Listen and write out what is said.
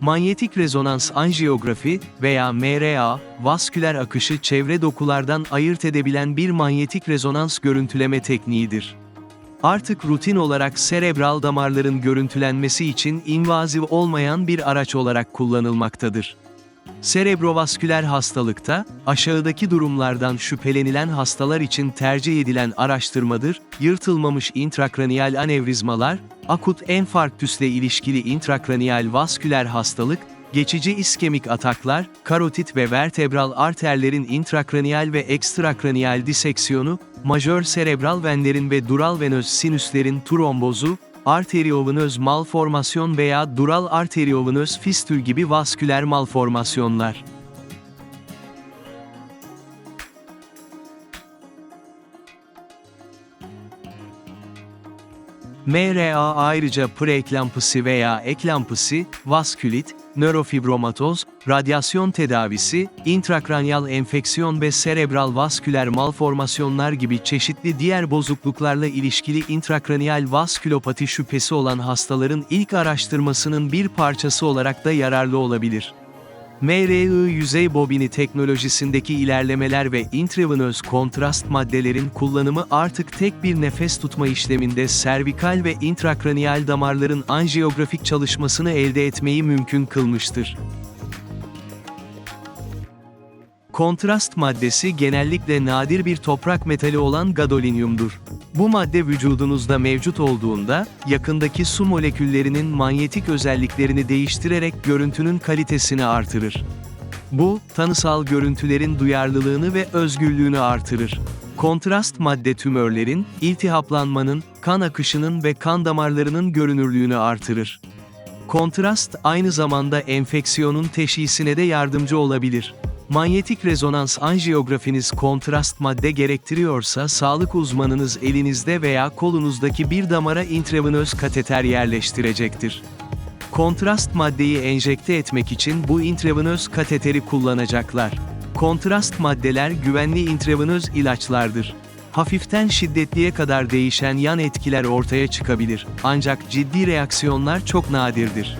Manyetik rezonans anjiyografi veya MRA, vasküler akışı çevre dokulardan ayırt edebilen bir manyetik rezonans görüntüleme tekniğidir. Artık rutin olarak serebral damarların görüntülenmesi için invaziv olmayan bir araç olarak kullanılmaktadır. Serebrovasküler hastalıkta, aşağıdaki durumlardan şüphelenilen hastalar için tercih edilen araştırmadır, yırtılmamış intrakraniyal anevrizmalar, akut enfarktüsle ilişkili intrakraniyal vasküler hastalık, geçici iskemik ataklar, karotit ve vertebral arterlerin intrakraniyal ve ekstrakraniyal diseksiyonu, majör serebral venlerin ve dural venöz sinüslerin trombozu, arteriovenöz malformasyon veya dural arteriovenöz fistül gibi vasküler malformasyonlar. MRA ayrıca preeklampsi veya eklampsi, vaskülit, nörofibromatoz, radyasyon tedavisi, intrakranyal enfeksiyon ve serebral vasküler malformasyonlar gibi çeşitli diğer bozukluklarla ilişkili intrakraniyal vaskülopati şüphesi olan hastaların ilk araştırmasının bir parçası olarak da yararlı olabilir. MRI yüzey bobini teknolojisindeki ilerlemeler ve intravenöz kontrast maddelerin kullanımı artık tek bir nefes tutma işleminde servikal ve intrakraniyal damarların anjiyografik çalışmasını elde etmeyi mümkün kılmıştır. Kontrast maddesi genellikle nadir bir toprak metali olan gadolinyumdur. Bu madde vücudunuzda mevcut olduğunda, yakındaki su moleküllerinin manyetik özelliklerini değiştirerek görüntünün kalitesini artırır. Bu, tanısal görüntülerin duyarlılığını ve özgürlüğünü artırır. Kontrast madde tümörlerin, iltihaplanmanın, kan akışının ve kan damarlarının görünürlüğünü artırır. Kontrast aynı zamanda enfeksiyonun teşhisine de yardımcı olabilir. Manyetik rezonans anjiyografiniz kontrast madde gerektiriyorsa sağlık uzmanınız elinizde veya kolunuzdaki bir damara intravenöz kateter yerleştirecektir. Kontrast maddeyi enjekte etmek için bu intravenöz kateteri kullanacaklar. Kontrast maddeler güvenli intravenöz ilaçlardır. Hafiften şiddetliye kadar değişen yan etkiler ortaya çıkabilir, ancak ciddi reaksiyonlar çok nadirdir.